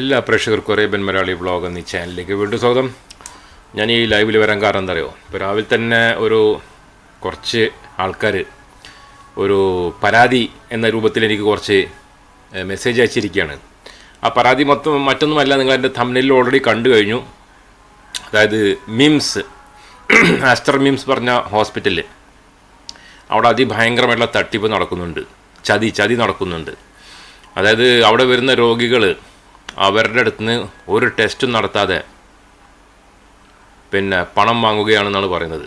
എല്ലാ പ്രേക്ഷകർക്കും Arabian Malayali vlog എന്നീ ചാനലിലേക്ക് വീണ്ടും സ്വാഗതം. ഞാൻ ഈ ലൈവിൽ വരാൻ കാരണം എന്താ അറിയോ ഇപ്പോൾ രാവിലെ തന്നെ ഒരു കുറച്ച് ആൾക്കാർ ഒരു പരാതി എന്ന രൂപത്തിൽ എനിക്ക് കുറച്ച് മെസ്സേജ് അയച്ചിരിക്കുകയാണ്. ആ പരാതി മൊത്തം മറ്റൊന്നുമല്ല നിങ്ങൾ എന്റെ തമ്മിലിൽ ഓൾറെഡി കണ്ടു കഴിഞ്ഞു. അതായത് മിംസ് ആസ്റ്റർ മിംസ് പറഞ്ഞ ഹോസ്പിറ്റലിൽ അവിടെ അതിഭയങ്കരമായിട്ടുള്ള തട്ടിപ്പ് നടക്കുന്നുണ്ട്. ചതി ചതി നടക്കുന്നുണ്ട്. അതായത് അവിടെ വരുന്ന രോഗികൾ അവരുടെ അടുത്ത് നിന്ന് ഒരു ടെസ്റ്റും നടത്താതെ പിന്നെ പണം വാങ്ങുകയാണെന്നാണ് പറയുന്നത്.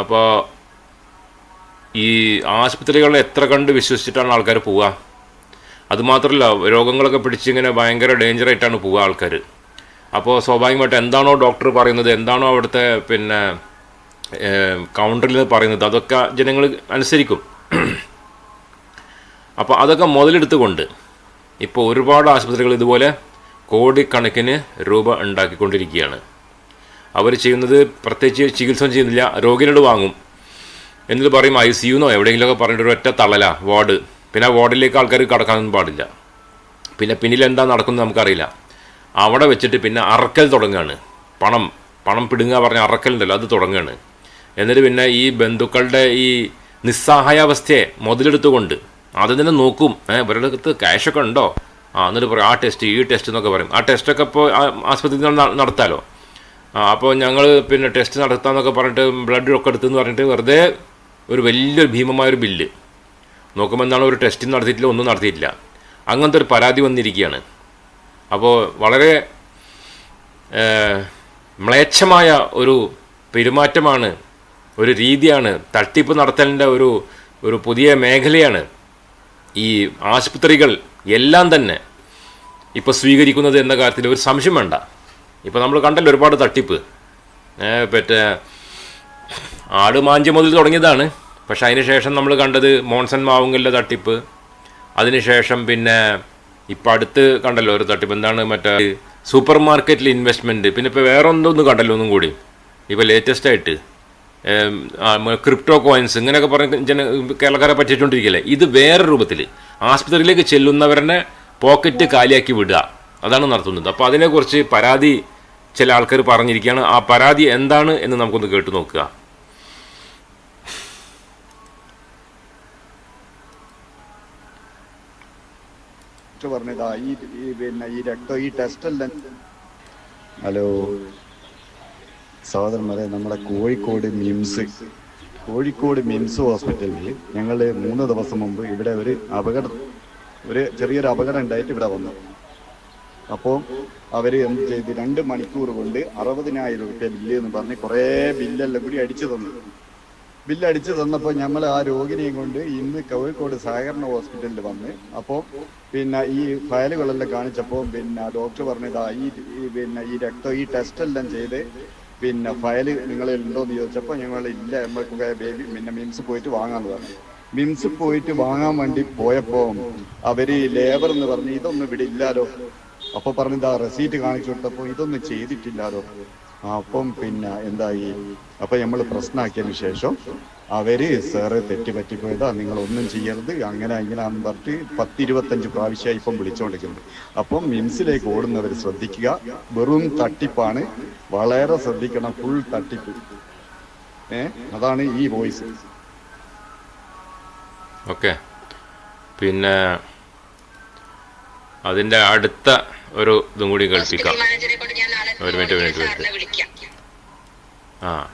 അപ്പോൾ ഈ ആശുപത്രികളിൽ എത്ര കണ്ട് വിശ്വസിച്ചിട്ടാണ് ആൾക്കാർ പോവുക? അതുമാത്രമല്ല രോഗങ്ങളൊക്കെ പിടിച്ചിങ്ങനെ ഭയങ്കര ഡേഞ്ചറായിട്ടാണ് പോവുക ആൾക്കാർ അപ്പോൾ സ്വാഭാവികമായിട്ട് എന്താണോ ഡോക്ടർ പറയുന്നത് എന്താണോ അവിടുത്തെ പിന്നെ കൗണ്ടറിൽ നിന്ന് പറയുന്നത് അതൊക്കെ ജനങ്ങൾ അനുസരിക്കും. അപ്പോൾ അതൊക്കെ മുതലെടുത്തുകൊണ്ട് ഇപ്പോൾ ഒരുപാട് ആശുപത്രികൾ ഇതുപോലെ കോടിക്കണക്കിന് രൂപ ഉണ്ടാക്കിക്കൊണ്ടിരിക്കുകയാണ്. അവർ ചെയ്യുന്നത് പ്രത്യേകിച്ച് ചികിത്സ ചെയ്യുന്നില്ല രോഗികളോട് വാങ്ങും. എന്നിട്ട് പറയും ഐ സി യുന്നോ എവിടെയെങ്കിലുമൊക്കെ പറഞ്ഞിട്ട് ഒറ്റ തള്ളല വാർഡ്. പിന്നെ ആ വാർഡിലേക്ക് ആൾക്കാർ കടക്കാനൊന്നും പാടില്ല. പിന്നെ പിന്നിൽ എന്താ നടക്കുന്നത് നമുക്കറിയില്ല. അവിടെ വെച്ചിട്ട് പിന്നെ അറക്കൽ തുടങ്ങുകയാണ്. പണം പണം പിടുങ്ങുക പറഞ്ഞ അറക്കലുണ്ടല്ലോ അത് തുടങ്ങുകയാണ്. എന്നിട്ട് പിന്നെ ഈ ബന്ധുക്കളുടെ ഈ നിസ്സഹായാവസ്ഥയെ മുതലെടുത്തുകൊണ്ട് അത് തന്നെ നോക്കും. ഇവരുടെ അടുത്ത് ക്യാഷൊക്കെ ഉണ്ടോ? ആ എന്നിട്ട് പറയും ആ ടെസ്റ്റ് ഈ ടെസ്റ്റ് എന്നൊക്കെ പറയും. ആ ടെസ്റ്റൊക്കെ ഇപ്പോൾ ആസ്പത്രിയിൽ നടത്താലോ? ആ അപ്പോൾ ഞങ്ങൾ പിന്നെ ടെസ്റ്റ് നടത്താമെന്നൊക്കെ പറഞ്ഞിട്ട് ബ്ലഡ് ഒക്കെ എടുത്തെന്ന് പറഞ്ഞിട്ട് വെറുതെ ഒരു വലിയൊരു ഭീമമായൊരു ബില്ല് നോക്കുമ്പോൾ എന്താണ് ഒരു ടെസ്റ്റ് നടത്തിയിട്ടില്ല ഒന്നും നടത്തിയിട്ടില്ല. അങ്ങനത്തെ ഒരു പരാതി വന്നിരിക്കുകയാണ്. അപ്പോൾ വളരെ മ്ലേച്ഛമായ ഒരു പെരുമാറ്റമാണ് ഒരു രീതിയാണ് തട്ടിപ്പ് നടത്തലിന്റെ ഒരു ഒരു പുതിയ മേഖലയാണ്. ഈ ആശുപത്രികൾ എല്ലാം തന്നെ ഇപ്പോൾ സ്വീകരിക്കുന്നത് എന്ന കാര്യത്തിൽ ഒരു സംശയം വേണ്ട. ഇപ്പോൾ നമ്മൾ കണ്ടല്ലോ ഒരുപാട് തട്ടിപ്പ്. മറ്റേ ആട് മാഞ്ചി മുതൽ തുടങ്ങിയതാണ്. പക്ഷെ അതിന് ശേഷം നമ്മൾ കണ്ടത് മോൺസൺ മാവുങ്കലിന്റെ തട്ടിപ്പ്. അതിനുശേഷം പിന്നെ ഇപ്പം അടുത്ത് കണ്ടല്ലോ ഒരു തട്ടിപ്പ്. എന്താണ് മറ്റേ സൂപ്പർ മാർക്കറ്റിൽ ഇൻവെസ്റ്റ്മെന്റ് പിന്നെ ഇപ്പോൾ വേറെ ഒന്നും കണ്ടല്ലോ ഒന്നും കൂടി. ഇപ്പോൾ ലേറ്റസ്റ്റ് ആയിട്ട്. ക്രിപ്റ്റോ കോയിൻസ് ഇങ്ങനെയൊക്കെ പറഞ്ഞ് ജന കേരളക്കാരെ പറ്റിയിട്ടുണ്ടിരിക്കില്ലേ? ഇത് വേറെ രൂപത്തിൽ ആസ്പത്രിയിലേക്ക് ചെല്ലുന്നവരെ പോക്കറ്റ് കാലിയാക്കി വിടുക. അതാണ് നടത്തുന്നത്. അപ്പോൾ അതിനെക്കുറിച്ച് പരാതി ചില ആൾക്കാർ പറഞ്ഞിരിക്കുകയാണ്. ആ പരാതി എന്താണ് എന്ന് നമുക്കൊന്ന് കേട്ടു നോക്കുക. പറഞ്ഞതാ ഈ പിന്നെ ഈ രക്തം ഈ ടെസ്റ്റ് അല്ല ഹലോ? സഹോദരന്മാരെ നമ്മുടെ കോഴിക്കോട് മിംസ് കോഴിക്കോട് മിംസ് ഹോസ്പിറ്റലിൽ ഞങ്ങൾ മൂന്ന് ദിവസം മുമ്പ് ഇവിടെ ഒരു അപകടം ഒരു ചെറിയൊരു അപകടം ഉണ്ടായിട്ട് ഇവിടെ വന്നു. അപ്പോൾ അവർ എന്ത് ചെയ്ത് രണ്ട് മണിക്കൂർ കൊണ്ട് അറുപതിനായിരം റുപ്യ ബില്ല് എന്ന് പറഞ്ഞ് കുറേ ബില്ലെല്ലാം കൂടി അടിച്ചു തന്നു. ബില്ല് തന്നപ്പോൾ നമ്മൾ ആ രോഗിനെയും കൊണ്ട് ഇന്ന് കോഴിക്കോട് സഹകരണ ഹോസ്പിറ്റലിൽ വന്ന് അപ്പോൾ പിന്നെ ഈ ഫയലുകളെല്ലാം കാണിച്ചപ്പോൾ പിന്നെ ഡോക്ടർ പറഞ്ഞതാ ഈ പിന്നെ ഈ രക്തം ഈ ടെസ്റ്റ് എല്ലാം ചെയ്ത് പിന്നെ ഫയൽ നിങ്ങൾ ഉണ്ടോന്ന് ചോദിച്ചപ്പോൾ ഞങ്ങൾ ഇല്ല നമ്മൾക്ക് ബേബി പിന്നെ മിംസ് പോയിട്ട് വാങ്ങാന്ന് പറഞ്ഞു. മിംസ് പോയിട്ട് വാങ്ങാൻ വേണ്ടി പോയപ്പോൾ അവർ ലേബർ എന്ന് പറഞ്ഞ് ഇതൊന്നും ഇവിടെ ഇല്ലാലോ. അപ്പൊ ഇതാ റെസീറ്റ് കാണിച്ചു കൊടുത്തപ്പോൾ ഇതൊന്നും ചെയ്തിട്ടില്ലാലോ. ആ, അപ്പം പിന്നെ എന്തായി? അപ്പൊ നമ്മൾ പ്രശ്നമാക്കിയതിന് ശേഷം അവർ സാറ് തെറ്റി പറ്റിപ്പോയതാ നിങ്ങൾ ഒന്നും ചെയ്യരുത്. അങ്ങനെ ഇങ്ങനെയാന്ന് പറഞ്ഞിട്ട് പത്തിരുപത്തഞ്ച് പ്രാവശ്യമായി ഇപ്പം വിളിച്ചുകൊണ്ടിരിക്കുന്നത് അപ്പം മിംസിലേക്ക് ഓടുന്നവർ ശ്രദ്ധിക്കുക. വെറും തട്ടിപ്പാണ്. വളരെ ശ്രദ്ധിക്കണം. ഫുൾ തട്ടിപ്പ്. ഏ? അതാണ് ഈ വോയിസ്. ഓക്കെ. പിന്നെ അതിന്റെ അടുത്ത ഒരു ഇതും കൂടി കേൾപ്പിക്കാം. ഒരു മിനിറ്റ്, മിനിറ്റ്, ആ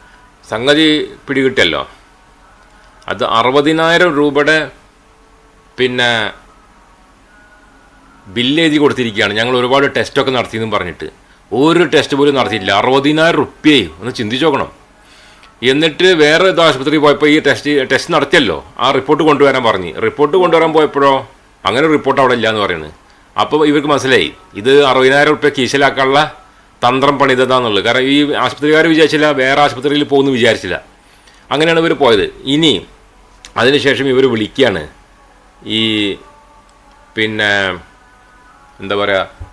സംഗതി പിടികിട്ടല്ലോ അത് അറുപതിനായിരം രൂപയുടെ പിന്നെ ബില്ല് എഴുതി കൊടുത്തിരിക്കുകയാണ്. ഞങ്ങൾ ഒരുപാട് ടെസ്റ്റൊക്കെ നടത്തിയെന്നും പറഞ്ഞിട്ട്. ഒരു ടെസ്റ്റ് പോലും നടത്തിയില്ല അറുപതിനായിരം റുപ്യയെ. ഒന്ന് ചിന്തിച്ചു നോക്കണം. എന്നിട്ട് വേറെ ഏതോ ആശുപത്രിയിൽ പോയപ്പോൾ ഈ ടെസ്റ്റ് ടെസ്റ്റ് നടത്തിയല്ലോ. ആ റിപ്പോർട്ട് കൊണ്ടുവരാൻ പറഞ്ഞ്. റിപ്പോർട്ട് കൊണ്ടുവരാൻ പോയപ്പോഴോ? അങ്ങനെ റിപ്പോർട്ട് അവിടെ ഇല്ല എന്ന് പറയുന്നത് അപ്പോൾ ഇവർക്ക് മനസ്സിലായി. ഇത് അറുപതിനായിരം റുപ്യ കീശലാക്കാനുള്ള തന്ത്രം പണിതതാന്നുള്ളത്. കാരണം ഈ ആശുപത്രിക്കാർ വിചാരിച്ചില്ല വേറെ ആശുപത്രിയിൽ പോകുമെന്ന് വിചാരിച്ചില്ല. അങ്ങനെയാണ് ഇവർ പോയത്. ഇനി അതിനുശേഷം ഇവർ വിളിക്കുകയാണ് ഈ പിന്നെ എന്താ പറയുക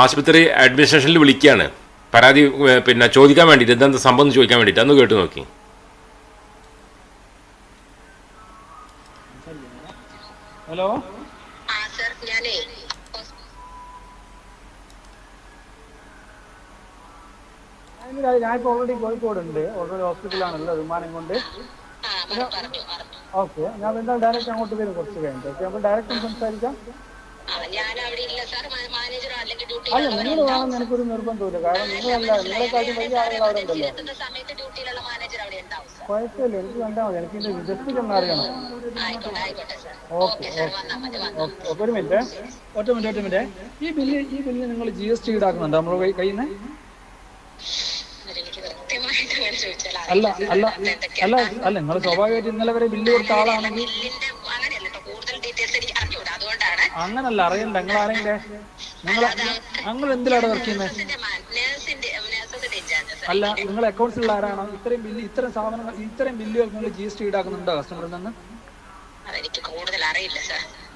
ആശുപത്രി അഡ്മിനിസ്ട്രേഷനിൽ വിളിക്കുകയാണ് പരാതി പിന്നെ ചോദിക്കാൻ വേണ്ടിയിട്ട് എന്താ സംഭവം ചോദിക്കാൻ വേണ്ടിയിട്ട് അന്ന് കേട്ടു നോക്കി. ഹലോ? ഞാനിപ്പോ ഓൾറെഡി കോഴിക്കോടുണ്ട്. ഓൾറെഡി ഹോസ്പിറ്റലാണല്ലോ വിമാനം കൊണ്ട്. ഓക്കെ ഞാൻ വീണ്ടും ഡയറക്റ്റ് അങ്ങോട്ട് വരും കുറച്ച് കഴിഞ്ഞിട്ട്. ഓക്കെ അപ്പോൾ ഡയറക്റ്റ് സംസാരിക്കാം. ആ ഞാൻ അവിടെ ഇല്ല സാർ മാനേജറോ അല്ലെങ്കിൽ അല്ല നിങ്ങൾ വേണം എനിക്കൊരു നിർബന്ധമില്ല കാരണം നിങ്ങളല്ല നിങ്ങളെക്കാട്ടും വലിയ ആളുകൾ അവിടെ ഉണ്ടല്ലോ. എത്തുന്ന സമയത്ത് ഡ്യൂട്ടിയിലുള്ള മാനേജർ അവിടെ ഉണ്ടാവും കുഴപ്പമില്ല എനിക്ക് കണ്ടാൽ മതി. എനിക്ക് ഇതിന്റെ ജസ്റ്റ് ഒന്ന് അറിയണം. ഓക്കെ ഒരു മിനിറ്റ്. ഒറ്റ മിനിറ്റ് ഒറ്റ മിനിറ്റ്. ഈ ബില്ല് ഈ ബില്ല് നിങ്ങൾ ജി എസ് ടി ഈടാക്കുന്നുണ്ടോ? നമ്മൾ കയ്യിൽ നിന്ന് എനിക്ക് കൃത്യമായിട്ട് അങ്ങനെ ചോദിച്ചാൽ അല്ല അല്ല അല്ല അല്ല നിങ്ങൾ സ്വാഭാവികമായിട്ട് ഇന്നലെ വരെ ബില്ല് കൊടുത്ത ആളാണെങ്കിൽ അങ്ങനല്ല അറിയണ്ട നിങ്ങൾ ആരെങ്കിലും നിങ്ങൾ നിങ്ങൾ എന്തിലാണ് വർക്ക് ചെയ്യുന്നത് അല്ല നിങ്ങൾ അക്കൗണ്ട്സിലുള്ള ആരാണോ? ഇത്രയും ബില്ല് ഇത്രയും സാധനങ്ങൾ ഇത്രയും ബില്ലുകൾ നിങ്ങൾ ജി എസ് ടി ഈടാക്കുന്നുണ്ടോ കസ്റ്റമറിൽ നിന്ന്?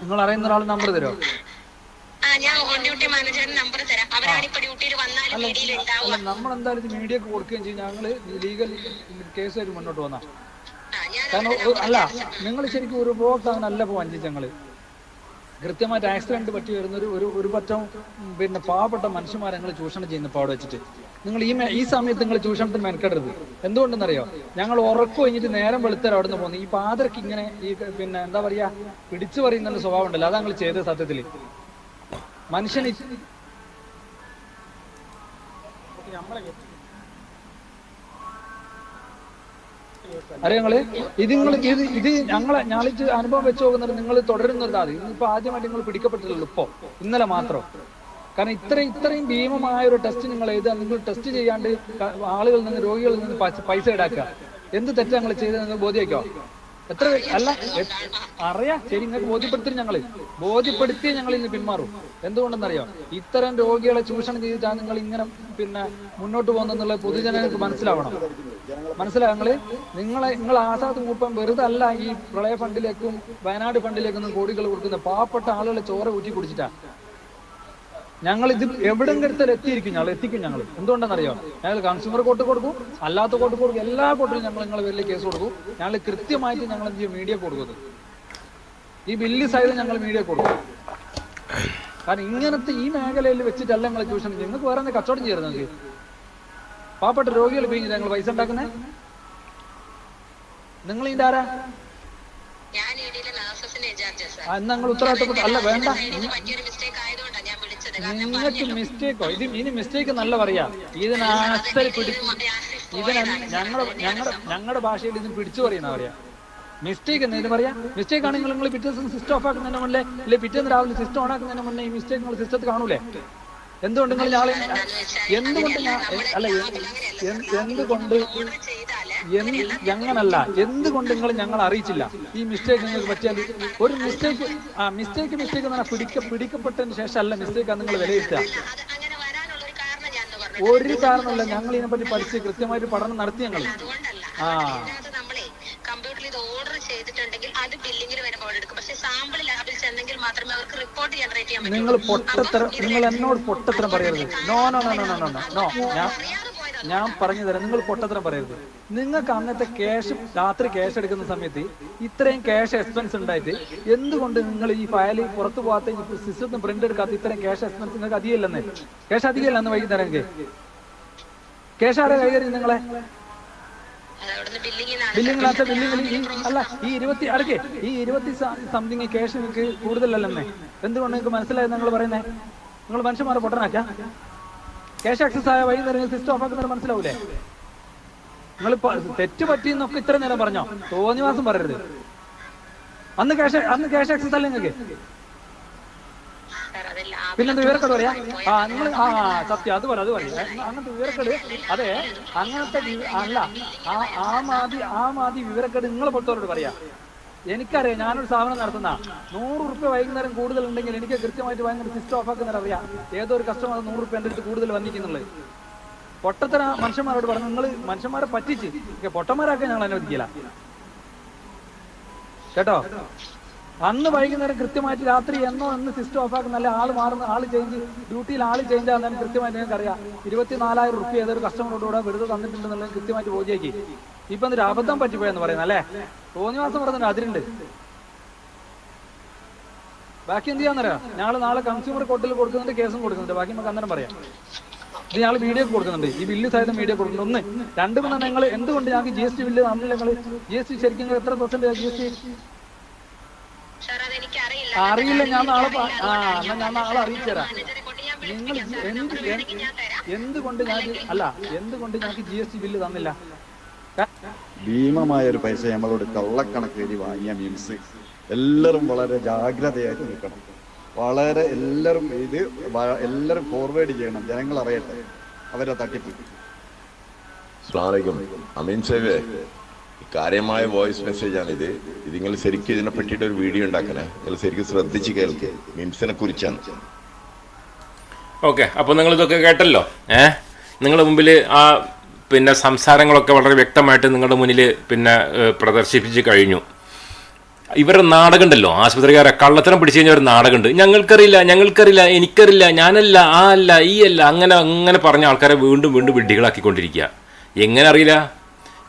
നിങ്ങൾ അറിയുന്ന ഒരാൾ നമ്പർ തരുമോ ഞാൻ ഓൺ ഡ്യൂട്ടി മാനേജറിന് നമ്പർ തരാം. അവരാണ് ഇപ്പൊ ഡ്യൂട്ടിയിൽ വന്നാൽ മീഡിയയിൽ ഉണ്ടാവുക. നമ്മൾ എന്തായാലും ഇത് മീഡിയക്ക് കൊടുക്കുകയും ചെയ്യും. ഞങ്ങൾ ലീഗൽ കേസുമായിട്ട് മുന്നോട്ട് വന്നാ. കാരണം അല്ല നിങ്ങൾ ശരിക്കും ഒരു ഉപഭോക്താവിനല്ല ഇപ്പോൾ വഞ്ചിച്ച് ഞങ്ങൾ കൃത്യമായിട്ട് ആക്സിഡന്റ് പറ്റി വരുന്ന ഒരു ഒരു പറ്റം പിന്നെ പാവപ്പെട്ട മനുഷ്യന്മാരെ ഞങ്ങൾ ചൂഷണം ചെയ്യുന്ന പാട് വെച്ചിട്ട്. നിങ്ങൾ ഈ ഈ സമയത്ത് നിങ്ങൾ ചൂഷണത്തിന് മെനക്കെടരുത്. എന്തുകൊണ്ടെന്നറിയോ? ഞങ്ങൾ ഉറക്കം കഴിഞ്ഞിട്ട് നേരം വെളുത്തരം അവിടെ നിന്ന് പോകുന്നു. ഈ പാതർക്ക് ഇങ്ങനെ ഈ പിന്നെ എന്താ പറയാ പിടിച്ചു പറയുന്ന സ്വഭാവം ഉണ്ടല്ലോ. അതാ ഞങ്ങൾ ചെയ്തത് സത്യത്തിൽ മനുഷ്യൻ അറിയാം നിങ്ങൾ? ഇത് നിങ്ങൾ ഇത് ഇത് ഞങ്ങളെ ഞാളിച്ച് അനുഭവം വെച്ച് നോക്കുന്നത് നിങ്ങൾ തുടരുന്നതാ അത് ഇന്നിപ്പോ ആദ്യമായിട്ട് നിങ്ങൾ പിടിക്കപ്പെട്ടിട്ടുള്ളൂ ഇപ്പോ. ഇന്നലെ മാത്രം. കാരണം ഇത്രയും ഇത്രയും ഭീമമായ ഒരു ടെസ്റ്റ് നിങ്ങൾ എഴുതുക നിങ്ങൾ ടെസ്റ്റ് ചെയ്യാണ്ട് ആളുകളിൽ നിന്ന് രോഗികളിൽ നിന്ന് പൈസ- ഈടാക്കുക. എന്ത് തെറ്റാ നിങ്ങൾ ചെയ്തതെന്ന് ബോധ്യമാക്കോ എത്ര അല്ല അറിയാം. ശരി നിങ്ങൾക്ക് ബോധ്യപ്പെടുത്തി ഞങ്ങൾ. ബോധ്യപ്പെടുത്തി ഞങ്ങൾ ഇന്ന് പിന്മാറും. എന്തുകൊണ്ടെന്നറിയോ? ഇത്തരം രോഗികളെ ചൂഷണം ചെയ്തിട്ടാണ് നിങ്ങൾ ഇങ്ങനെ പിന്നെ മുന്നോട്ട് പോകുന്നെന്നുള്ള പൊതുജനങ്ങൾക്ക് മനസ്സിലാവണം. മനസ്സിലായോ നിങ്ങൾ? നിങ്ങൾ ആസാദ് മൂപ്പം വെറുതെ അല്ല ഈ പ്രളയ ഫണ്ടിലേക്കും വയനാട് ഫണ്ടിലേക്കും കോടികൾ കൊടുക്കുന്ന പാവപ്പെട്ട ആളുകളെ ചോര ഊറ്റി കുടിച്ചിട്ടാ. ഞങ്ങൾ ഇത് എവിടെങ്കിലും എത്തിയിരിക്കും ഞങ്ങൾ എത്തിക്കും ഞങ്ങൾ. എന്തുകൊണ്ടെന്നറിയോ? ഞങ്ങൾ കൺസ്യൂമർ കോർട്ട് കൊടുക്കും അല്ലാത്ത കോർട്ട് കൊടുക്കും എല്ലാ കോർട്ടിലും ഞങ്ങൾ നിങ്ങളെ പേരിൽ കേസ് കൊടുക്കും. ഞങ്ങൾ കൃത്യമായിട്ട് ഞങ്ങൾ എന്ത് ചെയ്യും? മീഡിയ കൊടുക്കുന്നത് ഈ ബില്ല് സൈഡ് ഞങ്ങൾ മീഡിയ കൊടുക്കും. കാരണം ഇങ്ങനത്തെ ഈ മേഖലയിൽ വെച്ചിട്ടല്ല ഞങ്ങൾ ട്യൂഷൻ നിങ്ങൾക്ക് വേറെ എന്തെങ്കിലും കച്ചവടം ചെയ്യരുത് നിങ്ങൾക്ക്? പാവപ്പെട്ട രോഗികൾ പിന്നെ ഞങ്ങൾ പൈസ ഉണ്ടാക്കുന്നത് നിങ്ങൾ ഇതിന്റെ ആരാ? എന്നാ നിങ്ങൾ ഉത്തരവാദിത്തപ്പെട്ട അല്ല വേണ്ട. നിങ്ങൾക്ക് മിസ്റ്റേക്കോ ഇത് ഇനി മിസ്റ്റേക്ക് നല്ല പറയാ. ഇതിനകത്ത് പിടിച്ച് ഇതിന് ഞങ്ങളുടെ ഞങ്ങളുടെ ഞങ്ങളുടെ ഭാഷയിൽ ഇതിന് പിടിച്ചു പറയുന്ന പറയാ. മിസ്റ്റേക്ക് എന്ന് ഇത് പറയാ? മിസ്റ്റേക്ക് ആണെങ്കിൽ നിങ്ങൾ പിറ്റേ ദിവസം സിസ്റ്റം ഓഫ് ആക്കുന്നതിന് മുന്നേ ഇല്ലെ പിറ്റേന്ന് രാവിലെ സിസ്റ്റം ഓൺ ആക്കുന്നതിന് മുന്നേ ഈ മിസ്റ്റേക്ക് നിങ്ങൾ സിസ്റ്റത്തിൽ കാണൂലേ? എന്തുകൊണ്ട് നിങ്ങൾ നാളെ എന്തുകൊണ്ട് ഞാൻ അല്ല എന്ത്- എന്തുകൊണ്ട് അങ്ങനല്ല എന്തുകൊണ്ട് നിങ്ങൾ ഞങ്ങൾ അറിയിച്ചില്ല? ഈ മിസ്റ്റേക്ക് നിങ്ങൾക്ക് പറ്റിയാൽ ഒരു മിസ്റ്റേക്ക് ആ മിസ്റ്റേക്ക് മിസ്റ്റേക്ക് എന്ന് പറഞ്ഞാൽ പിടിക്ക പിടിക്കപ്പെട്ടതിന് ശേഷം അല്ല മിസ്റ്റേക്ക് നിങ്ങൾ വിലയിരുത്തുക. ഒരു കാരണമല്ല ഞങ്ങൾ ഇതിനെപ്പറ്റി പഠിച്ച് കൃത്യമായിട്ട് പഠനം നടത്തി ഞങ്ങൾ. ആ. കമ്പ്യൂട്ടറിൽ ഇത് ഓർഡർ ചെയ്തിട്ടുണ്ടെങ്കിൽ അത് ബില്ലിംഗിൽ വരുമ്പോൾ എടുക്കും. പക്ഷെ സാമ്പിൾ ലാബിൽ ചെന്നെങ്കിൽ മാത്രമേ അവർക്ക് റിപ്പോർട്ട് ജനറേറ്റ് ചെയ്യാൻ നിങ്ങൾ പറ്റുള്ളൂ പൊട്ടത്തരം നിങ്ങൾ എന്നോട് പൊട്ടത്തരം പറയരുത്. No no no no no no no ഞാൻ ഞാൻ പറഞ്ഞു തരാം നിങ്ങൾ പൊട്ടത്തരം പറയരുത്. നിങ്ങൾക്ക് അന്നത്തെ ക്യാഷ് രാത്രി ക്യാഷ് എടുക്കുന്ന സമയത്ത് ഇത്രയും ക്യാഷ് എക്സ്പെൻസ് ഉണ്ടായിട്ട് എന്തുകൊണ്ട് നിങ്ങൾ ഈ ഫയൽ പുറത്തു പോകാത്ത സിസ്റ്റത്തിന് പ്രിന്റ് എടുക്കാത്ത ഇത്രയും ക്യാഷ് എക്സ്പെൻസ് നിങ്ങൾക്ക് അധികമല്ലെന്നേ? ക്യാഷ് അധികമല്ലെന്ന് വൈകുന്നേരം ക്യാഷ് ആരെ കൈകാര്യം നിങ്ങളെ? ബില്ലിംഗ് അവിടുന്ന് ബില്ലിംഗ് അല്ല ഈ ഇരുപത്തി അടുക്കേ ഈ ഇരുപത്തി സംതിങ് ക്യാഷ് നിങ്ങൾക്ക് കൂടുതലല്ലെന്നേ. എന്തുകൊണ്ട് നിങ്ങൾക്ക് മനസ്സിലായത് നിങ്ങൾ പറയുന്നേ? നിങ്ങൾ മനുഷ്യന്മാരെ പൊട്ടനാക്ക ക്യാഷ് ആക്സസ് ആയ വൈകുന്നേരം സിസ്റ്റം ഓഫ് ആക്കുന്നവർ മനസ്സിലാവൂലേ? നിങ്ങൾ തെറ്റ് പറ്റിയെന്നൊക്കെ ഇത്ര നേരം പറഞ്ഞോ? തോന്നിവാസം പറയരുത്. അന്ന് ക്യാഷ് അന്ന് ക്യാഷ് ആക്സസ് അല്ലേ നിങ്ങൾക്ക്? പിന്നെന്താ വിവരക്കേട് പറയാ? ആ നിങ്ങൾ ആ സത്യം അത് പറ അത് പറയാ അങ്ങനത്തെ വിവരക്കേട് അതെ അങ്ങനത്തെ അല്ല ആ ആ മാതി ആ മാതി വിവരക്കേട് നിങ്ങളെ പുറത്തോട് പറയാ. എനിക്കറിയാം ഞാനൊരു സ്ഥാപനം നടത്തുന്ന നൂറ് റുപ്യ വൈകുന്നേരം കൂടുതൽ ഉണ്ടെങ്കിൽ എനിക്ക് കൃത്യമായിട്ട് ഭയങ്കര സിസ്റ്റം ഓഫ് ആക്കുന്നവർ അറിയാം. ഏതൊരു കസ്റ്റമർ നൂറ് റുപ്യ എന്റെ അടുത്ത് കൂടുതൽ വന്നിരിക്കുന്നുള്ളത് പൊട്ടത്തര മനുഷ്യന്മാരോട് പറഞ്ഞു നിങ്ങൾ മനുഷ്യന്മാരെ പറ്റിച്ച് പൊട്ടന്മാരാക്കാൻ ഞങ്ങൾ അനുവദിക്കില്ല. കേട്ടോ? അന്ന് വൈകുന്നേരം കൃത്യമായിട്ട് രാത്രി എന്നോ എന്ന് സിസ്റ്റം ഓഫ് ആക്കുന്ന നല്ല ആൾ മാറുന്ന ആൾ ചേഞ്ച് ഡ്യൂട്ടിയിൽ ആൾ ചേഞ്ച് ആകുന്നതിന് കൃത്യമായിട്ട് നിങ്ങൾക്ക് അറിയാം ഇരുപത്തിനാലായിരം റുപ്യ ഏതൊരു കസ്റ്റമറോടുകൂടെ വെറുതെ തന്നിട്ടുണ്ടെന്നുള്ളത് കൃത്യമായിട്ട് ബോധ്യാക്കി ഇപ്പൊ എന്തൊരു അബദ്ധം പറ്റിപ്പോയെന്ന് പറയുന്നത് അല്ലേ തോന്നി മാസം പറഞ്ഞിട്ട് അതിലുണ്ട് ബാക്കി എന്ത് ചെയ്യാന്നറിയാം? ഞങ്ങൾ നാളെ കൺസ്യൂമർ കോർട്ടിൽ കൊടുക്കുന്നുണ്ട് കേസും കൊടുക്കുന്നുണ്ട്. ബാക്കി നമുക്ക് അന്നേരം പറയാം. ഇത് ഞങ്ങൾ വീഡിയോ കൊടുക്കുന്നുണ്ട്. ഈ ബില്ല് സഹിതം വീഡിയോ കൊടുക്കുന്നുണ്ട്. ഒന്ന് രണ്ട് മൂന്ന് നിങ്ങൾ എന്തുകൊണ്ട് ഞങ്ങൾക്ക് ജി എസ് ടി ബില്ല് തന്നില്ല നിങ്ങൾ ജി എസ് ടി ശരിക്കും എത്ര പെർസെന്റ് ജി എസ് ടി അറിയില്ല. ഞാൻ നാളെ ആ ഞാൻ നാളെ അറിയിച്ചു തരാം. നിങ്ങൾ എന്ത് എന്തുകൊണ്ട് ഞാൻ അല്ല എന്തുകൊണ്ട് ഞങ്ങൾക്ക് ജി എസ് ടി ബില്ല് തന്നില്ല? ഭീമമായ ഒരു പൈസ നമ്മളോട് കള്ളക്കണക്ക് എഴുതി വാങ്ങിയ മീൻസ് എല്ലാവരും വളരെ ജാഗ്രതയായിട്ട് നിൽക്കണം. വളരെ എല്ലാവരും ഇത് എല്ലാവരും ഫോർവേഡ് ചെയ്യണം. ജനങ്ങൾ അറിയട്ടെ. അവരെ തട്ടിപ്പ് സ്ലാലേക്കും അമീൻ സാഹിബേ കാര്യമായ വോയിസ് മെസ്സേജാണ് ഇത് ഇത് നിങ്ങൾ ശരിക്കും ഇതിനെ പറ്റിയിട്ട് ഒരു വീഡിയോ ഉണ്ടാക്കണേ. നിങ്ങൾ ശരിക്കും ശ്രദ്ധിച്ച് കേൾക്കുക മിംസിനെ കുറിച്ചാണ്. ഓക്കെ അപ്പോൾ നിങ്ങൾ ഇതൊക്കെ കേട്ടല്ലോ ഏഹ് നിങ്ങളുടെ മുമ്പിൽ ആ പിന്നെ സംസാരങ്ങളൊക്കെ വളരെ വ്യക്തമായിട്ട് നിങ്ങളുടെ മുന്നിൽ പിന്നെ പ്രദർശിപ്പിച്ച് കഴിഞ്ഞു. ഇവരുടെ നാടകം ഉണ്ടല്ലോ ആശുപത്രിക്കാരെ കള്ളത്തരം പിടിച്ചു കഴിഞ്ഞാൽ ഒരു നാടകമുണ്ട്. ഞങ്ങൾക്കറിയില്ല ഞങ്ങൾക്കറിയില്ല എനിക്കറിയില്ല ഞാനല്ല ആ അല്ല ഈ അല്ല അങ്ങനെ അങ്ങനെ പറഞ്ഞ ആൾക്കാരെ വീണ്ടും വീണ്ടും വിഡ്ഢികളാക്കിക്കൊണ്ടിരിക്കുക. എങ്ങനെ അറിയില്ല?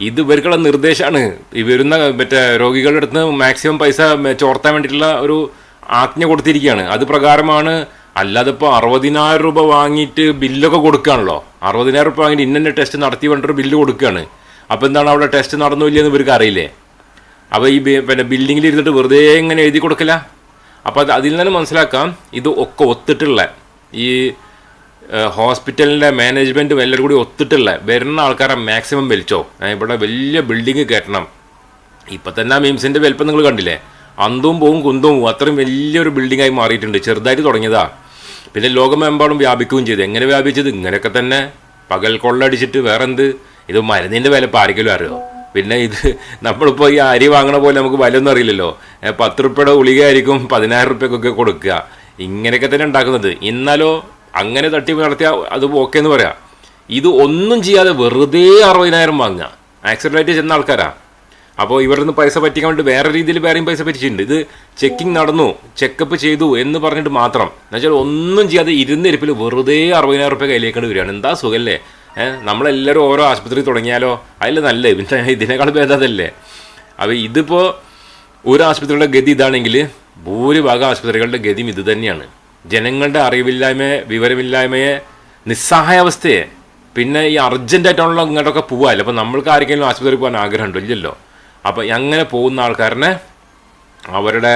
ഇത് ഇവർക്കുള്ള നിർദ്ദേശമാണ്. ഈ വരുന്ന മറ്റേ രോഗികളുടെ അടുത്ത് മാക്സിമം പൈസ ചോർത്താൻ വേണ്ടിയിട്ടുള്ള ഒരു ആജ്ഞ കൊടുത്തിരിക്കുകയാണ്. അത് പ്രകാരമാണ് അല്ലാതെ ഇപ്പോൾ അറുപതിനായിരം രൂപ വാങ്ങിയിട്ട് ബില്ലൊക്കെ കൊടുക്കുകയാണല്ലോ അറുപതിനായിരം രൂപ വാങ്ങിയിട്ട് ഇന്നെ ടെസ്റ്റ് നടത്തി വേണ്ടൊരു ബില്ല് കൊടുക്കുകയാണ് അപ്പോൾ എന്താണ് അവിടെ ടെസ്റ്റ് നടന്നു ഇല്ലയെന്ന് ഇവർക്ക് അറിയില്ലേ? അപ്പോൾ ഈ പിന്നെ ബിൽഡിങ്ങിൽ ഇരുന്നിട്ട് വെറുതെ ഇങ്ങനെ എഴുതി കൊടുക്കില്ല അപ്പോൾ അത് അതിൽ നിന്ന് മനസ്സിലാക്കാം ഇത് ഒക്കെ ഒത്തിട്ടുള്ള ഈ ഹോസ്പിറ്റലിന്റെ മാനേജ്മെന്റും എല്ലാവരും കൂടി ഒത്തിട്ടുള്ള വരുന്ന ആൾക്കാരെ മാക്സിമം വലിച്ചോ? ഇവിടെ വലിയ ബിൽഡിങ് കയറ്റണം ഇപ്പം തന്നെ ആ മീംസിന്റെ വലിപ്പം നിങ്ങൾ കണ്ടില്ലേ? അന്തും പോവും കുന്തും പോവും. അത്രയും വലിയൊരു ബിൽഡിങ്ങായി മാറിയിട്ടുണ്ട്. ചെറുതായിട്ട് തുടങ്ങിയതാ. പിന്നെ ലോകമെമ്പാടും വ്യാപിക്കുകയും ചെയ്തു. എങ്ങനെ വ്യാപിച്ചത്? ഇങ്ങനെയൊക്കെ തന്നെ പകൽ കൊള്ളടിച്ചിട്ട് വേറെന്ത്? ഇത് മരുന്നിന്റെ വില ഇപ്പോൾ ആരെങ്കിലും അറിയോ? പിന്നെ ഇത് നമ്മളിപ്പോൾ ഈ അരി വാങ്ങണ പോലെ നമുക്ക് വിലയൊന്നും അറിയില്ലല്ലോ. പത്ത് റുപ്യയുടെ ഗുളിക ആയിരിക്കും പതിനായിരം റുപ്യക്കൊക്കെ കൊടുക്കുക. ഇങ്ങനെയൊക്കെ തന്നെ ഉണ്ടാക്കുന്നത്. എന്നാലോ അങ്ങനെ തട്ടി നടത്തിയാൽ അത് ഓക്കെ എന്ന് പറയാം. ഇത് ഒന്നും ചെയ്യാതെ വെറുതെ അറുപതിനായിരം വാങ്ങുക. ആക്സിഡന്റ് ചെന്ന ആൾക്കാരാ. അപ്പോൾ ഇവരുടെ നിന്ന് പൈസ പറ്റിക്കാൻ വേണ്ടി വേറെ രീതിയിൽ വേറെയും പൈസ പറ്റിച്ചിട്ടുണ്ട്. ഇത് ചെക്കിംഗ് നടന്നു ചെക്കപ്പ് ചെയ്തു എന്ന് പറഞ്ഞിട്ട് മാത്രം. എന്നുവെച്ചാൽ ഒന്നും ചെയ്യാതെ ഇരുന്നിരിപ്പിൽ വെറുതെ അറുപതിനായിരം റുപ്യ കയ്യിലേക്കേണ്ടി വരികയാണ്. എന്താ സുഖല്ലേ? ഏഹ് നമ്മളെല്ലാവരും ഓരോ ആശുപത്രി തുടങ്ങിയാലോ? അതിൽ നല്ലേ? പിന്നെ ഇതിനേക്കാൾ ഭേദതല്ലേ അപ്പോൾ ഇതിപ്പോൾ ഒരു ആശുപത്രിയുടെ ഗതി ഇതാണെങ്കിൽ ഭൂരിഭാഗം ആശുപത്രികളുടെ ഗതിയും ഇത് തന്നെയാണ്. ജനങ്ങളുടെ അറിവില്ലായ്മയെ വിവരമില്ലായ്മയെ നിസ്സഹായാവസ്ഥയെ പിന്നെ ഈ അർജന്റായിട്ടുള്ള ഇങ്ങോട്ടൊക്കെ പോകാമല്ലോ അപ്പോൾ നമ്മൾക്ക് ആർക്കെങ്കിലും ആശുപത്രി പോകാൻ ആഗ്രഹമുണ്ടോ? ഇല്ലല്ലോ. അപ്പോൾ അങ്ങനെ പോകുന്ന ആൾക്കാരനെ അവരുടെ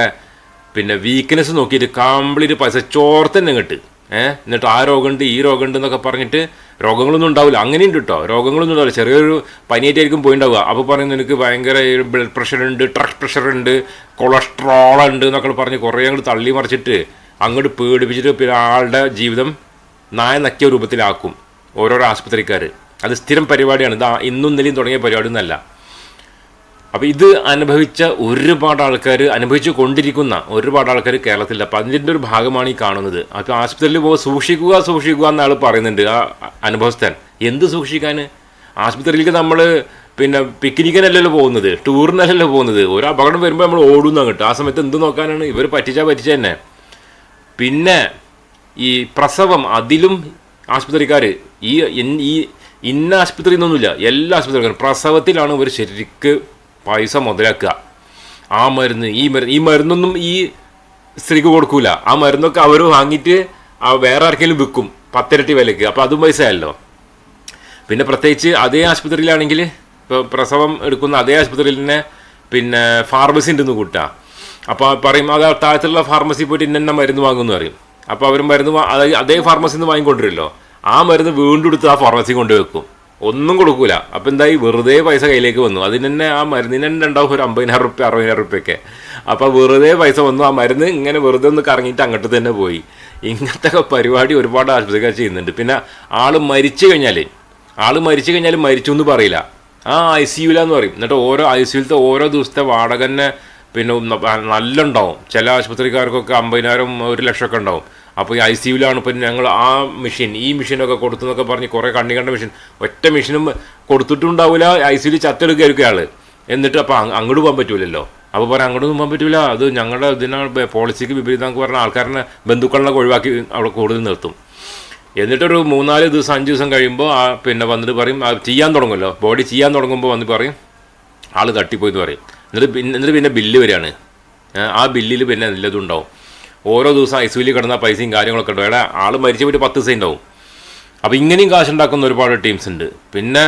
പിന്നെ വീക്ക്നെസ് നോക്കിയിട്ട് കംപ്ലീറ്റ് പൈസ ചോർത്തന്നെ കിട്ട് ഏഹ് എന്നിട്ട് ആ രോഗമുണ്ട് ഈ രോഗമുണ്ട് എന്നൊക്കെ പറഞ്ഞിട്ട് രോഗങ്ങളൊന്നും ഉണ്ടാവില്ല. അങ്ങനെയുണ്ട് കേട്ടോ രോഗങ്ങളൊന്നും ഉണ്ടാവില്ല. ചെറിയൊരു പനിയായിട്ടായിരിക്കും പോയിണ്ടാവുക. അപ്പോൾ പറയുന്നത് എനിക്ക് ഭയങ്കര ബ്ലഡ് പ്രഷറുണ്ട് പ്രഷർ ഉണ്ട് കൊളസ്ട്രോൾ ഉണ്ട് എന്നൊക്കെ പറഞ്ഞ് കുറേ അങ്ങോട്ട് തള്ളി മറിച്ചിട്ട് അങ്ങോട്ട് പേടിപ്പിച്ചിട്ട് പിന്നെ ആളുടെ ജീവിതം നായ നക്കിയ രൂപത്തിലാക്കും ഓരോരോ ആശുപത്രിക്കാർ അത് സ്ഥിരം പരിപാടിയാണ്. ഇതാ ഇന്നും ഇന്നലെയും തുടങ്ങിയ പരിപാടി അപ്പോൾ ഇത് അനുഭവിച്ച ഒരുപാട് ആൾക്കാർ അനുഭവിച്ചു കൊണ്ടിരിക്കുന്ന ഒരുപാട് ആൾക്കാർ കേരളത്തിൽ അപ്പോൾ അതിന്റെ ഒരു ഭാഗമാണ് ഈ കാണുന്നത്. അപ്പോൾ ആശുപത്രിയിൽ പോകുക സൂക്ഷിക്കുക സൂക്ഷിക്കുക എന്നാൾ പറയുന്നുണ്ട് ആ അനുഭവസ്ഥൻ. എന്ത് സൂക്ഷിക്കാൻ ആശുപത്രിയിലേക്ക് നമ്മൾ പിന്നെ പിക്നിക്കിനല്ലല്ലോ പോകുന്നത് ടൂറിനല്ലല്ലോ പോകുന്നത്. ഒരു അപകടം വരുമ്പോൾ നമ്മൾ ഓടുന്നു അങ്ങോട്ട്. ആ സമയത്ത് എന്ത് നോക്കാനാണ്? ഇവർ പറ്റിച്ചാൽ പറ്റിച്ച തന്നെ പിന്നെ ഈ പ്രസവം അതിലും ആശുപത്രിക്കാർ ഈ ഈ ഇന്ന ആശുപത്രി എന്നൊന്നുമില്ല എല്ലാ ആശുപത്രിക്കാരും പ്രസവത്തിലാണ് ഇവർ ശരിക്ക് പൈസ മുതലാക്കുക. ആ മരുന്ന് ഈ മരുന്ന് ഈ മരുന്നൊന്നും ഈ സ്ത്രീക്ക് കൊടുക്കൂല. ആ മരുന്നൊക്കെ അവർ വാങ്ങിയിട്ട് ആ വേറെ ആർക്കെങ്കിലും വിൽക്കും. പത്തിരട്ടി വിലക്ക് അപ്പോൾ അതും പൈസ ആയല്ലോ. പിന്നെ പ്രത്യേകിച്ച് അതേ ആശുപത്രിയിലാണെങ്കിൽ ഇപ്പോൾ പ്രസവം എടുക്കുന്ന അതേ ആശുപത്രിയിൽ തന്നെ പിന്നെ ഫാർമസി ഉണ്ടെന്ന് കൂട്ടുക അപ്പോൾ പറയും അത് താഴത്തുള്ള ഫാർമസി പോയിട്ട് ഇന്ന മരുന്ന് വാങ്ങുമെന്ന് പറയും. അപ്പോൾ അവർ മരുന്ന് അതേ ഫാർമസിന്ന് നിന്ന് വാങ്ങിക്കൊണ്ടിരുമല്ലോ ആ മരുന്ന് വീണ്ടും എടുത്ത് ആ ഫാർമസി കൊണ്ടുവെക്കും ഒന്നും കൊടുക്കൂല. അപ്പം എന്തായി? വെറുതെ പൈസ കയ്യിലേക്ക് വന്നു. അതിന് തന്നെ ആ മരുന്നിന് തന്നെ ഉണ്ടാവും ഒരു അമ്പതിനായിരം റുപ്യ അറുപതിനായിരം റുപ്യൊക്കെ അപ്പോൾ വെറുതെ പൈസ വന്നു. ആ മരുന്ന് ഇങ്ങനെ വെറുതെ ഒന്ന് കറങ്ങിയിട്ട് അങ്ങോട്ട് തന്നെ പോയി. ഇങ്ങനത്തെ പരിപാടി ഒരുപാട് ആശുപത്രികൾ ചെയ്യുന്നുണ്ട്. പിന്നെ ആൾ മരിച്ചു കഴിഞ്ഞാൽ ആൾ മരിച്ചു കഴിഞ്ഞാൽ മരിച്ചു എന്ന് പറയില്ല. ആ ഐ സി യുലാന്ന് പറയും. എന്നിട്ട് ഓരോ ഐ സി യുലത്തെ ഓരോ ദിവസത്തെ വാടക തന്നെ പിന്നെ നല്ല ഉണ്ടാവും ചില ആശുപത്രിക്കാർക്കൊക്കെ അമ്പതിനായിരം ഒരു ലക്ഷമൊക്കെ ഉണ്ടാവും. അപ്പോൾ ഈ ഐ സി യുലാണ് ഇപ്പം ഞങ്ങൾ ആ മെഷീൻ ഈ മെഷീനൊക്കെ കൊടുത്തു എന്നൊക്കെ പറഞ്ഞ് കുറേ കണ്ണി കണ്ട മെഷീൻ ഒറ്റ മെഷീനും കൊടുത്തിട്ടുണ്ടാവില്ല ഐ സി യു ചത്തെടുക്കുകയായിരിക്കും ആൾ എന്നിട്ട് അപ്പോൾ അങ്ങോട്ട് പോകാൻ പറ്റൂലല്ലോ. അപ്പോൾ പറയാം അങ്ങോട്ടൊന്നും പോകാൻ പറ്റൂല. അത് ഞങ്ങളുടെ ഇതിനാണ് പോളിസിക്ക് വിപരീതം പറഞ്ഞ ആൾക്കാരനെ ബന്ധുക്കളിലൊക്കെ ഒഴിവാക്കി അവിടെ കൂടുതൽ നിർത്തും. എന്നിട്ടൊരു മൂന്നാൽ ദിവസം അഞ്ച് ദിവസം കഴിയുമ്പോൾ ആ പിന്നെ വന്നിട്ട് പറയും ആ ചെയ്യാൻ തുടങ്ങുമല്ലോ. ബോഡി ചെയ്യാൻ തുടങ്ങുമ്പോൾ വന്ന് പറയും ആൾ തട്ടിപ്പോയി എന്ന് പറയും. എന്നിട്ട് പിന്നെ എന്നിട്ട് പിന്നെ ബില്ല് വരികയാണ്. ആ ബില്ലിൽ പിന്നെ നല്ലതും ഉണ്ടാവും. ഓരോ ദിവസം ഐ സിയിൽ കിടന്ന പൈസയും കാര്യങ്ങളൊക്കെ ഉണ്ടാവും എടാ ആൾ മരിച്ചു പോയിട്ട് പത്ത് ദിവസം ഉണ്ടാവും. അപ്പോൾ ഇങ്ങനെയും കാശുണ്ടാക്കുന്ന ഒരുപാട് ടീംസ് ഉണ്ട്. പിന്നെ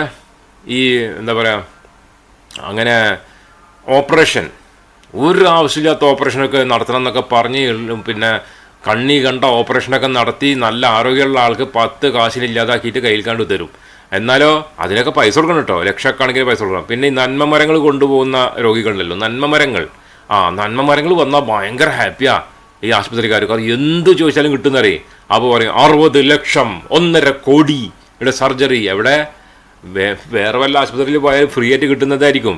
ഈ എന്താ പറയുക അങ്ങനെ ഓപ്പറേഷൻ ഒരു ആവശ്യമില്ലാത്ത ഓപ്പറേഷനൊക്കെ നടത്തണം എന്നൊക്കെ പറഞ്ഞ് പിന്നെ കണ്ണി കണ്ട ഓപ്പറേഷനൊക്കെ നടത്തി നല്ല ആരോഗ്യമുള്ള ആൾക്ക് പത്ത് കാശിന് ഇല്ലാതാക്കിയിട്ട് കയ്യിൽ കണ്ടു തരും. എന്നാലോ അതിനൊക്കെ പൈസ കൊടുക്കണം കേട്ടോ. ലക്ഷക്കണക്കിന് പൈസ കൊടുക്കണം. പിന്നെ ഈ നന്മ മരങ്ങൾ കൊണ്ടുപോകുന്ന രോഗികളുണ്ടല്ലോ. നന്മ മരങ്ങൾ ആ നന്മ മരങ്ങൾ വന്നാൽ ഭയങ്കര ഹാപ്പിയാ ഈ ആശുപത്രിക്കാർക്ക് അത് എന്ത് ചോദിച്ചാലും കിട്ടുന്നറിയേ അപ്പോൾ പറയും അറുപത് ലക്ഷം ഒന്നര കോടി ഇവിടെ സർജറി. എവിടെ? വേറെ വല്ല ആശുപത്രിയിൽ പോയാൽ ഫ്രീ ആയിട്ട് കിട്ടുന്നതായിരിക്കും.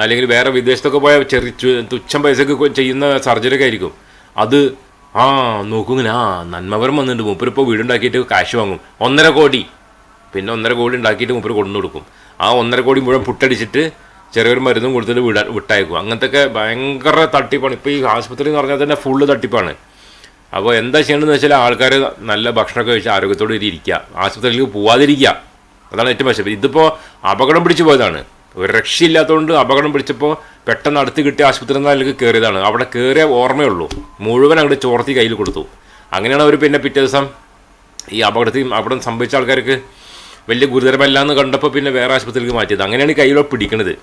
അല്ലെങ്കിൽ വേറെ വിദേശത്തൊക്കെ പോയാൽ ചെറിയ തുച്ഛം പൈസക്ക് ചെയ്യുന്ന സർജറി ഒക്കെ ആയിരിക്കും. അത് ആ നോക്കുങ്ങനെ ആ നന്മപരം വന്നിട്ടുണ്ട്. മൂപ്പരിപ്പോൾ വീടുണ്ടാക്കിയിട്ട് കാശ് വാങ്ങും. ഒന്നര കോടി. പിന്നെ ഒന്നര കോടി ഉണ്ടാക്കിയിട്ട് മൂപ്പർ കൊണ്ടു കൊടുക്കും ആ ഒന്നര കോടി മുഴുവൻ പുട്ടടിച്ചിട്ട് ചെറിയൊരു മരുന്നും കൊടുത്തിട്ട് വിട വിട്ടയക്കും. അങ്ങനത്തെ ഭയങ്കര തട്ടിപ്പാണ്. ഇപ്പോൾ ഈ ആശുപത്രി എന്ന് പറഞ്ഞാൽ തന്നെ ഫുള്ള് തട്ടിപ്പാണ്. അപ്പോൾ എന്താ ചെയ്യേണ്ടതെന്ന് വെച്ചാൽ ആൾക്കാർ നല്ല ഭക്ഷണമൊക്കെ കഴിച്ച് ആരോഗ്യത്തോടെ ഇരിക്കുക ആശുപത്രിയിലേക്ക് പോവാതിരിക്കുക അതാണ് ഏറ്റവും പക്ഷേ ഇതിപ്പോൾ അപകടം പിടിച്ചു പോയതാണ്. ഒരു രക്ഷയില്ലാത്തതുകൊണ്ട് അപകടം പിടിച്ചപ്പോൾ പെട്ടെന്ന് അടുത്ത് കിട്ടിയ ആശുപത്രി നിന്നാലേക്ക് കയറിയതാണ് അവിടെ കയറിയ ഓർമ്മയുള്ളൂ. മുഴുവൻ അങ്ങോട്ട് ചോർത്തി കയ്യിൽ കൊടുത്തു. അങ്ങനെയാണ് അവർ പിന്നെ പിറ്റേ ദിവസം ഈ അപകടത്തിൽ അപകടം സംഭവിച്ച ആൾക്കാർക്ക് വലിയ ഗുരുതരമല്ല എന്ന് കണ്ടപ്പോൾ പിന്നെ വേറെ ആശുപത്രിയിലേക്ക് മാറ്റിയത്. അങ്ങനെയാണ് ഈ കയ്യിലോ പിടിക്കണത്.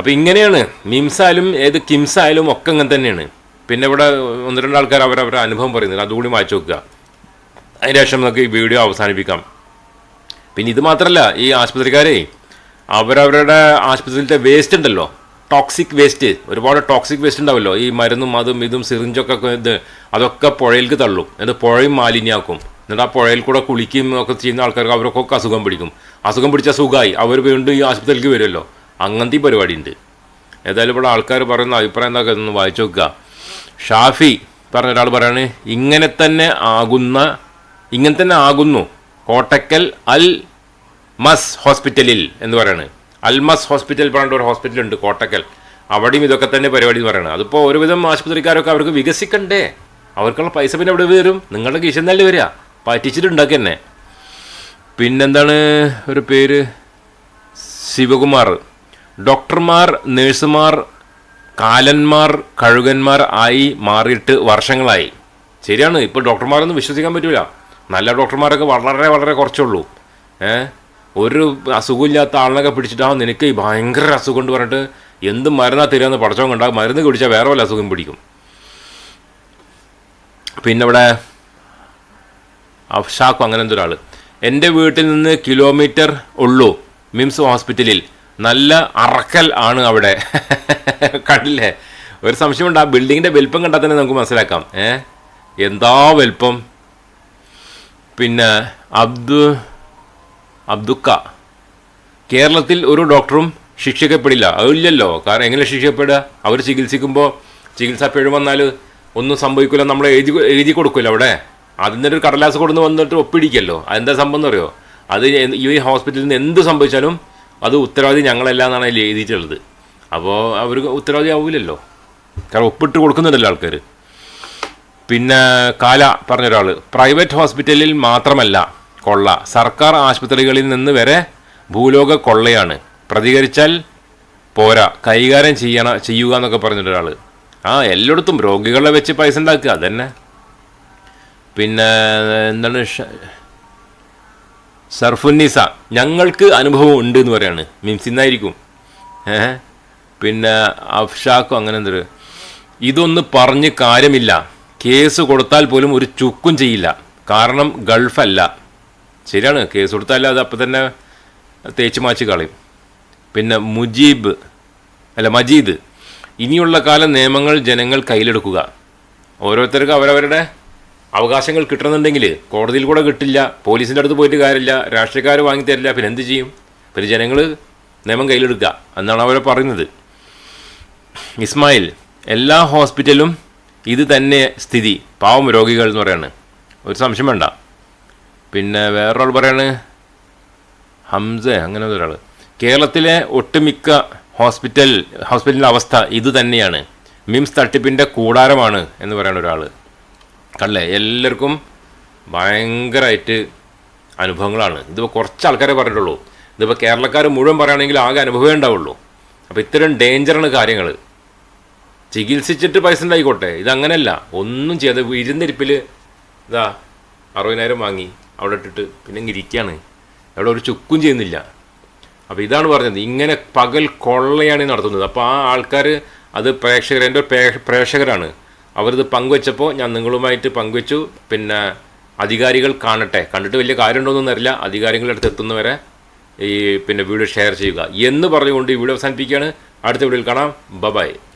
അപ്പോൾ ഇങ്ങനെയാണ്. മിംസായാലും ഏത് കിംസായാലും ഒക്കെ അങ്ങനെ തന്നെയാണ്. പിന്നെ ഇവിടെ ഒന്ന് രണ്ട് ആൾക്കാർ അവരവരുടെ അനുഭവം പറയുന്നില്ല അതുകൂടി വായിച്ചു നോക്കുക അതിന് ശേഷം നമുക്ക് ഈ വീഡിയോ അവസാനിപ്പിക്കാം. പിന്നെ ഇത് മാത്രമല്ല ഈ ആശുപത്രിക്കാരെ അവരവരുടെ ആശുപത്രിയിലത്തെ വേസ്റ്റ് ഉണ്ടല്ലോ. ടോക്സിക് വേസ്റ്റ് ഒരുപാട് ടോക്സിക് വേസ്റ്റ് ഉണ്ടാവല്ലോ. ഈ മരുന്നും അതും ഇതും സിറിഞ്ചൊക്കെ ഇത് അതൊക്കെ പുഴയിലേക്ക് തള്ളും. എന്നിട്ട് പുഴയും മാലിന്യമാക്കും. എന്നിട്ട് ആ പുഴയിൽ കൂടെ കുളിക്കുകയും ഒക്കെ ചെയ്യുന്ന ആൾക്കാർക്ക് അവർക്കൊക്കെ അസുഖം പിടിക്കും. അസുഖം പിടിച്ച സുഖമായി. അവർ വീണ്ടും ഈ ആശുപത്രിയിലേക്ക് വരുമല്ലോ. അങ്ങനത്തെ പരിപാടി ഉണ്ട് ഏതായാലും ഇവിടെ ആൾക്കാർ പറയുന്ന അഭിപ്രായം എന്താ ഒന്ന് വായിച്ചു നോക്കുക. ഷാഫി പറഞ്ഞ ഒരാൾ പറയാണ് ഇങ്ങനെ തന്നെ ആകുന്ന ഇങ്ങനെ തന്നെ ആകുന്നു കോട്ടക്കൽ അൽ മസ് ഹോസ്പിറ്റലിൽ എന്ന് പറയാണ്. അൽമസ് ഹോസ്പിറ്റൽ പറഞ്ഞിട്ട് ഒരു ഹോസ്പിറ്റൽ ഉണ്ട് കോട്ടക്കൽ. അവിടെയും ഇതൊക്കെ തന്നെ പരിപാടി എന്ന് പറയുന്നത് അതിപ്പോൾ ഒരുവിധം ആശുപത്രിക്കാരൊക്കെ അവർക്ക് വികസിക്കണ്ടേ? അവർക്കുള്ള പൈസ പിന്നെ എവിടെ വരും? നിങ്ങളുടെ കിഷൻ തന്നെ വരിക. പറ്റിച്ചിട്ടുണ്ടാക്കി തന്നെ. പിന്നെന്താണ് ഒരു പേര്? ശിവകുമാർ. ഡോക്ടർമാർ നേഴ്സുമാർ കാലന്മാർ കഴുകന്മാർ ആയി മാറിയിട്ട് വർഷങ്ങളായി. ശരിയാണ് ഇപ്പോൾ ഡോക്ടർമാരൊന്നും വിശ്വസിക്കാൻ പറ്റില്ല നല്ല ഡോക്ടർമാരൊക്കെ വളരെ വളരെ കുറച്ചുള്ളൂ. ഏ? ഒരു അസുഖമില്ലാത്ത ആളിനൊക്കെ പിടിച്ചിട്ടാ നിനക്ക് ഈ ഭയങ്കര അസുഖം കൊണ്ട് പറഞ്ഞിട്ട് എന്ത് മരുന്നാ തരുമെന്ന് പഠിച്ചോ കണ്ടാൽ മരുന്ന് കുടിച്ചാൽ വേറെ വല്ല അസുഖം പിടിക്കും. പിന്നെ ഇവിടെ അഫ്ഷാഖ് അങ്ങനെ എന്തൊരാൾ എന്റെ വീട്ടിൽ നിന്ന് കിലോമീറ്റർ ഉള്ളൂ മിംസ് ഹോസ്പിറ്റലിൽ. നല്ല അറക്കൽ ആണ് അവിടെ. കണ്ടില്ലേ? ഒരു സംശയമുണ്ട്. ആ ബിൽഡിങ്ങിന്റെ വലിപ്പം കണ്ടാൽ തന്നെ നമുക്ക് മനസ്സിലാക്കാം. ഏ? എന്താ വലിപ്പം? പിന്നെ അബ്ദു അബ്ദുക്ക. കേരളത്തിൽ ഒരു ഡോക്ടറും ശിക്ഷിക്കപ്പെടില്ല. അതില്ലല്ലോ കാരണം എങ്ങനെ ശിക്ഷിക്കപ്പെടുക? അവർ ചികിത്സിക്കുമ്പോൾ ചികിത്സ പിഴ വന്നാൽ ഒന്നും സംഭവിക്കില്ല നമ്മൾ എഴുതി എഴുതി കൊടുക്കില്ല അവിടെ. അതിന്റെ ഒരു കടലാസ് കൊടുന്ന് വന്നിട്ട് ഒപ്പിടിക്കല്ലോ. അതെന്താ സംഭവം എന്ന് അറിയോ അത് ഈ ഹോസ്പിറ്റലിൽ നിന്ന് എന്ത് സംഭവിച്ചാലും അത് ഉത്തരവാദി ഞങ്ങളല്ല എന്നാണ് അതിൽ എഴുതിയിട്ടുള്ളത്. അപ്പോൾ അവർ ഉത്തരവാദി ആവില്ലല്ലോ കാരണം ഒപ്പിട്ട് കൊടുക്കുന്നുണ്ടല്ലോ ആൾക്കാർ പിന്നെ കാല പറഞ്ഞൊരാൾ പ്രൈവറ്റ് ഹോസ്പിറ്റലിൽ മാത്രമല്ല കൊള്ള. സർക്കാർ ആശുപത്രികളിൽ നിന്ന് വരെ ഭൂലോക കൊള്ളയാണ്. പ്രതികരിച്ചാൽ പോരാ. കൈകാര്യം ചെയ്യണ ചെയ്യുക എന്നൊക്കെ പറഞ്ഞിട്ടൊരാൾ ആ എല്ലായിടത്തും രോഗികളെ വെച്ച് പൈസ ഉണ്ടാക്കുക അതന്നെ. പിന്നെ എന്താണ് സർഫുന്നീസ. ഞങ്ങൾക്ക് അനുഭവം ഉണ്ട് എന്ന് പറയാണ്. മീൻസ് ഇന്നായിരിക്കും. ഏഹ് പിന്നെ അഫ്ഷാക്കും അങ്ങനെ എന്തൊരു. ഇതൊന്ന് പറഞ്ഞ് കാര്യമില്ല. കേസ് കൊടുത്താൽ പോലും ഒരു ചുക്കും ചെയ്യില്ല. കാരണം ഗൾഫല്ല. ശരിയാണ്. കേസ് കൊടുത്താൽ അത് അപ്പം തന്നെ തേച്ച് മാച്ച് കളയും. പിന്നെ മുജീബ് അല്ല മജീദ്. ഇനിയുള്ള കാലം നിയമങ്ങൾ ജനങ്ങൾ കയ്യിലെടുക്കുക. ഓരോരുത്തർക്കും അവരവരുടെ അവകാശങ്ങൾ കിട്ടണമെന്നുണ്ടെങ്കിൽ കോടതിയിൽ കൂടെ കിട്ടില്ല പോലീസിന്റെ അടുത്ത് പോയിട്ട് കാര്യമില്ല രാഷ്ട്രീയക്കാർ വാങ്ങി തരില്ല പിന്നെ എന്ത് ചെയ്യും? പിന്നെ ജനങ്ങൾ നിയമം കയ്യിലെടുക്കുക എന്നാണ് അവർ പറയുന്നത്. ഇസ്മായിൽ എല്ലാ ഹോസ്പിറ്റലും ഇത് തന്നെ സ്ഥിതി. പാവം രോഗികൾ എന്ന് പറയാണ്. ഒരു സംശയം വേണ്ട. പിന്നെ വേറൊരാൾ പറയാണ് ഹംസ അങ്ങനെ ഒരാൾ കേരളത്തിലെ ഒട്ടുമിക്ക ഹോസ്പിറ്റൽ ഹോസ്പിറ്റലിന്റെ അവസ്ഥ ഇത് തന്നെയാണ്. മിംസ് തട്ടിപ്പിന്റെ കൂടാരമാണ് എന്ന് പറയുന്ന ഒരാൾ കണ്ടല്ലേ എല്ലാവർക്കും ഭയങ്കരമായിട്ട് അനുഭവങ്ങളാണ്. ഇതിപ്പോൾ കുറച്ച് ആൾക്കാരെ പറഞ്ഞിട്ടുള്ളൂ. ഇതിപ്പോൾ കേരളക്കാർ മുഴുവൻ പറയുകയാണെങ്കിൽ ആകെ അനുഭവമേ ഉണ്ടാവുള്ളൂ. അപ്പോൾ ഇത്തരം ഡേഞ്ചറാണ് കാര്യങ്ങൾ ചികിത്സിച്ചിട്ട് പൈസ ഉണ്ടായിക്കോട്ടെ. ഇതങ്ങനെയല്ല ഒന്നും ചെയ്ത് ഇരുന്നിരിപ്പിൽ ഇതാ അറുപതിനായിരം വാങ്ങി അവിടെ ഇട്ടിട്ട് പിന്നെ ഇരിക്കുകയാണ്. അവിടെ ഒരു ചുക്കും ചെയ്യുന്നില്ല. അപ്പോൾ ഇതാണ് പറഞ്ഞത്. ഇങ്ങനെ പകൽ കൊള്ളയാണ് നടത്തുന്നത്. അപ്പോൾ ആ ആൾക്കാർ അത് പ്രേക്ഷകർ എന്റെ പ്രേക്ഷകരാണ്. അവരിത് പങ്കുവെച്ചപ്പോൾ ഞാൻ നിങ്ങളുമായിട്ട് പങ്കുവെച്ചു. പിന്നെ അധികാരികൾ കാണട്ടെ. കണ്ടിട്ട് വലിയ കാര്യമുണ്ടോയെന്നൊന്നും അറിയില്ല. അധികാരികളുടെ അടുത്ത് എത്തുന്നവരെ ഈ പിന്നെ വീഡിയോ ഷെയർ ചെയ്യുക. എന്ന് പറഞ്ഞുകൊണ്ട് ഈ വീഡിയോ അവസാനിപ്പിക്കുകയാണ്. അടുത്ത വീഡിയോയിൽ കാണാം. ബബായ്